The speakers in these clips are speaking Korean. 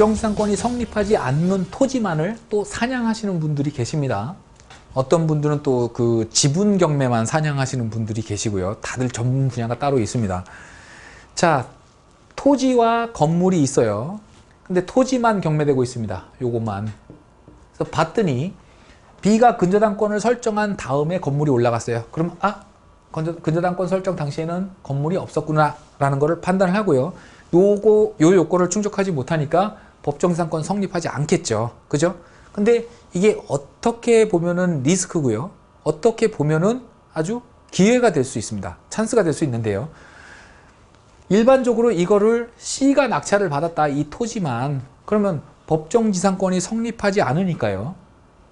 법정지상권이 성립하지 않는 토지만을 또 사냥하시는 분들이 계십니다. 어떤 분들은 또 그 지분 경매만 사냥하시는 분들이 계시고요. 다들 전문 분야가 따로 있습니다. 자, 토지와 건물이 있어요. 근데 토지만 경매되고 있습니다. 요것만. 그래서 봤더니 B가 근저당권을 설정한 다음에 건물이 올라갔어요. 그럼 아 근저, 근저당권 설정 당시에는 건물이 없었구나 라는 것을 판단을 하고요. 요거 요 요건을 충족하지 못하니까 법정상권 성립하지 않겠죠. 그죠? 근데 이게 어떻게 보면은 리스크고요. 어떻게 보면은 아주 기회가 될 수 있습니다. 찬스가 될 수 있는데요. 일반적으로 이거를 C가 낙찰을 받았다 이 토지만 그러면 법정지상권이 성립하지 않으니까요.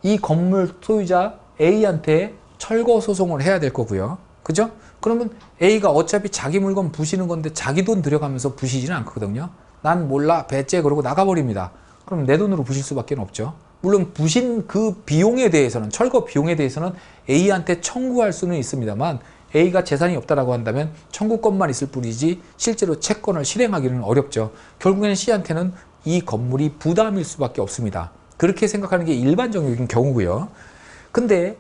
이 건물 소유자 A한테 철거 소송을 해야 될 거고요. 그죠? 그러면 A가 어차피 자기 물건 부시는 건데 자기 돈 들여가면서 부시지는 않거든요. 난 몰라 배째 그러고 나가버립니다. 그럼 내 돈으로 부실 수밖에 없죠. 물론 부신 그 비용에 대해서는 철거 비용에 대해서는 A한테 청구할 수는 있습니다만 A가 재산이 없다라고 한다면 청구권만 있을 뿐이지 실제로 채권을 실행하기는 어렵죠. 결국에는 C한테는 이 건물이 부담일 수밖에 없습니다. 그렇게 생각하는 게 일반적인 경우고요. 근데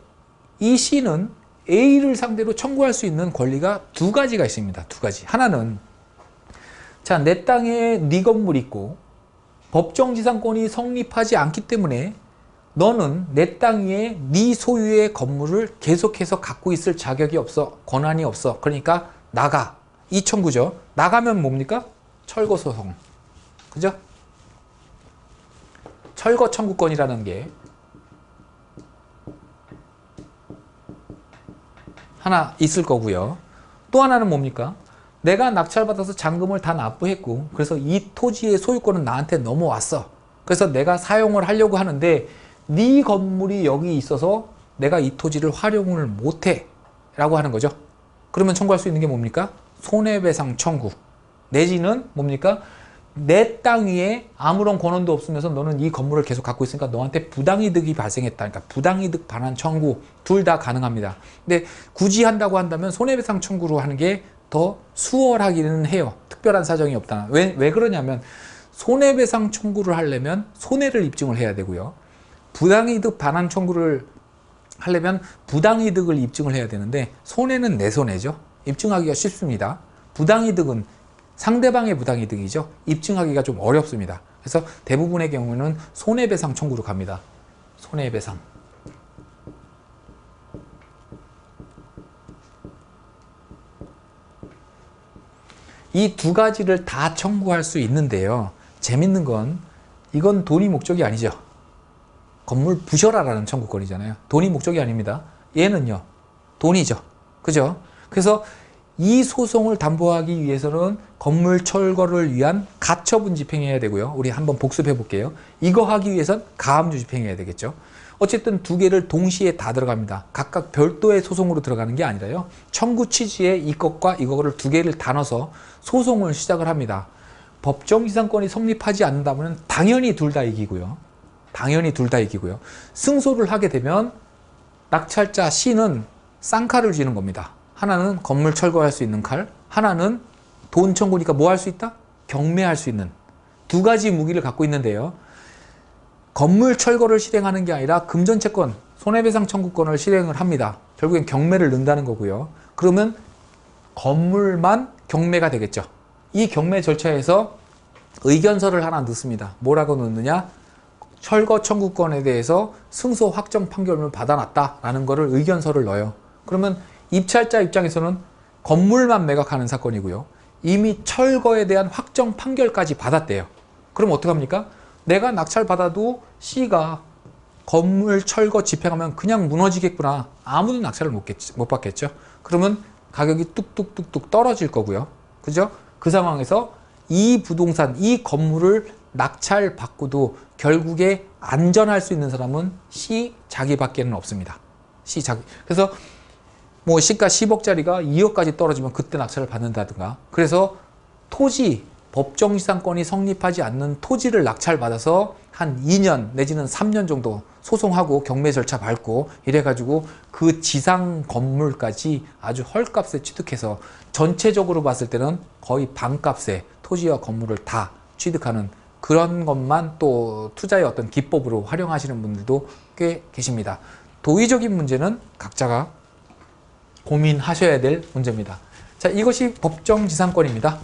이 C는 A를 상대로 청구할 수 있는 권리가 두 가지가 있습니다. 두 가지. 하나는 자, 내 땅에 네 건물 있고 법정지상권이 성립하지 않기 때문에 너는 내땅 위에 네 소유의 건물을 계속해서 갖고 있을 자격이 없어. 권한이 없어. 그러니까 나가. 이 청구죠. 나가면 뭡니까? 철거 소송. 그죠? 철거 청구권이라는 게 하나 있을 거고요. 또 하나는 뭡니까? 내가 낙찰받아서 잔금을 다 납부했고 그래서 이 토지의 소유권은 나한테 넘어왔어. 그래서 내가 사용을 하려고 하는데 네 건물이 여기 있어서 내가 이 토지를 활용을 못해 라고 하는 거죠. 그러면 청구할 수 있는 게 뭡니까? 손해배상 청구 내지는 뭡니까? 내 땅 위에 아무런 권한도 없으면서 너는 이 건물을 계속 갖고 있으니까 너한테 부당이득이 발생했다. 그러니까 부당이득 반환 청구 둘 다 가능합니다. 근데 굳이 한다고 한다면 손해배상 청구로 하는 게 더 수월하기는 해요. 특별한 사정이 없다. 왜, 왜 그러냐면 손해배상 청구를 하려면 손해를 입증을 해야 되고요. 부당이득 반환 청구를 하려면 부당이득을 입증을 해야 되는데 손해는 내 손해죠. 입증하기가 쉽습니다. 부당이득은 상대방의 부당이득이죠. 입증하기가 좀 어렵습니다. 그래서 대부분의 경우는 손해배상 청구로 갑니다. 손해배상. 이 두 가지를 다 청구할 수 있는데요. 재밌는 건 이건 돈이 목적이 아니죠. 건물 부셔라라는 청구권이잖아요. 돈이 목적이 아닙니다. 얘는요. 돈이죠. 그죠? 그래서 이 소송을 담보하기 위해서는 건물 철거를 위한 가처분 집행해야 되고요. 우리 한번 복습해 볼게요. 이거 하기 위해선 가압류 집행해야 되겠죠. 어쨌든 두 개를 동시에 다 들어갑니다. 각각 별도의 소송으로 들어가는 게 아니라요. 청구 취지에 이것과 이거를 두 개를 나눠서 소송을 시작을 합니다. 법정지상권이 성립하지 않는다면 당연히 둘 다 이기고요. 당연히 둘 다 이기고요. 승소를 하게 되면 낙찰자 C는 쌍칼을 쥐는 겁니다. 하나는 건물 철거할 수 있는 칼, 하나는 돈 청구니까 뭐 할 수 있다? 경매할 수 있는 두 가지 무기를 갖고 있는데요. 건물 철거를 실행하는 게 아니라 금전채권, 손해배상 청구권을 실행을 합니다. 결국엔 경매를 넣는다는 거고요. 그러면 건물만 경매가 되겠죠. 이 경매 절차에서 의견서를 하나 넣습니다. 뭐라고 넣느냐? 철거 청구권에 대해서 승소 확정 판결을 받아놨다라는 것을 의견서를 넣어요. 그러면 입찰자 입장에서는 건물만 매각하는 사건이고요. 이미 철거에 대한 확정 판결까지 받았대요. 그럼 어떡합니까? 내가 낙찰 받아도 C가 건물 철거 집행하면 그냥 무너지겠구나. 아무도 낙찰을 못, 겠지, 못 받겠죠. 그러면 가격이 뚝뚝뚝뚝 떨어질 거고요. 그죠? 그 상황에서 이 부동산, 이 건물을 낙찰 받고도 결국에 안전할 수 있는 사람은 C 자기밖에는 없습니다. C 자기. 그래서 뭐 시가 10억짜리가 2억까지 떨어지면 그때 낙찰을 받는다든가. 그래서 토지 법정지상권이 성립하지 않는 토지를 낙찰받아서 한 2년 내지는 3년 정도 소송하고 경매 절차 밟고 이래가지고 그 지상 건물까지 아주 헐값에 취득해서 전체적으로 봤을 때는 거의 반값에 토지와 건물을 다 취득하는 그런 것만 또 투자의 어떤 기법으로 활용하시는 분들도 꽤 계십니다. 도의적인 문제는 각자가 고민하셔야 될 문제입니다. 자, 이것이 법정지상권입니다.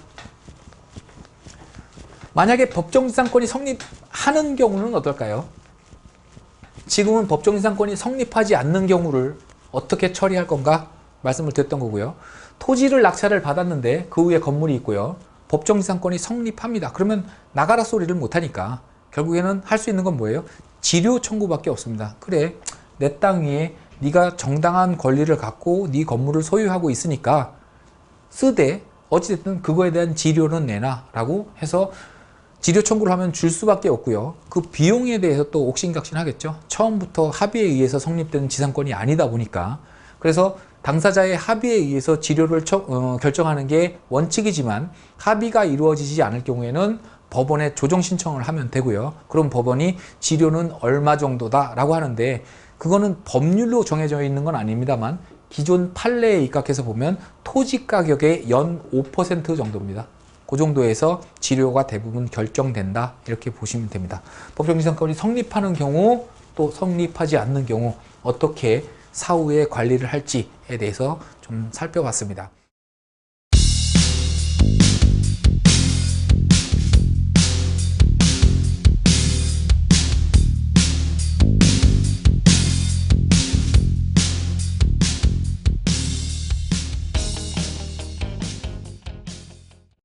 만약에 법정지상권이 성립하는 경우는 어떨까요? 지금은 법정지상권이 성립하지 않는 경우를 어떻게 처리할 건가 말씀을 드렸던 거고요. 토지를 낙찰을 받았는데 그 위에 건물이 있고요. 법정지상권이 성립합니다. 그러면 나가라 소리를 못하니까 결국에는 할 수 있는 건 뭐예요? 지료 청구밖에 없습니다. 그래 내 땅 위에 네가 정당한 권리를 갖고 네 건물을 소유하고 있으니까 쓰되 어찌됐든 그거에 대한 지료는 내놔 라고 해서 지료 청구를 하면 줄 수밖에 없고요. 그 비용에 대해서 또 옥신각신 하겠죠. 처음부터 합의에 의해서 성립된 지상권이 아니다 보니까 그래서 당사자의 합의에 의해서 지료를 처- 어, 결정하는 게 원칙이지만 합의가 이루어지지 않을 경우에는 법원에 조정 신청을 하면 되고요. 그럼 법원이 지료는 얼마 정도다 라고 하는데 그거는 법률로 정해져 있는 건 아닙니다만 기존 판례에 입각해서 보면 토지 가격의 연 5% 정도입니다. 그 정도에서 지료가 대부분 결정된다 이렇게 보시면 됩니다. 법정지상권이 성립하는 경우 또 성립하지 않는 경우 어떻게 사후에 관리를 할지에 대해서 좀 살펴봤습니다.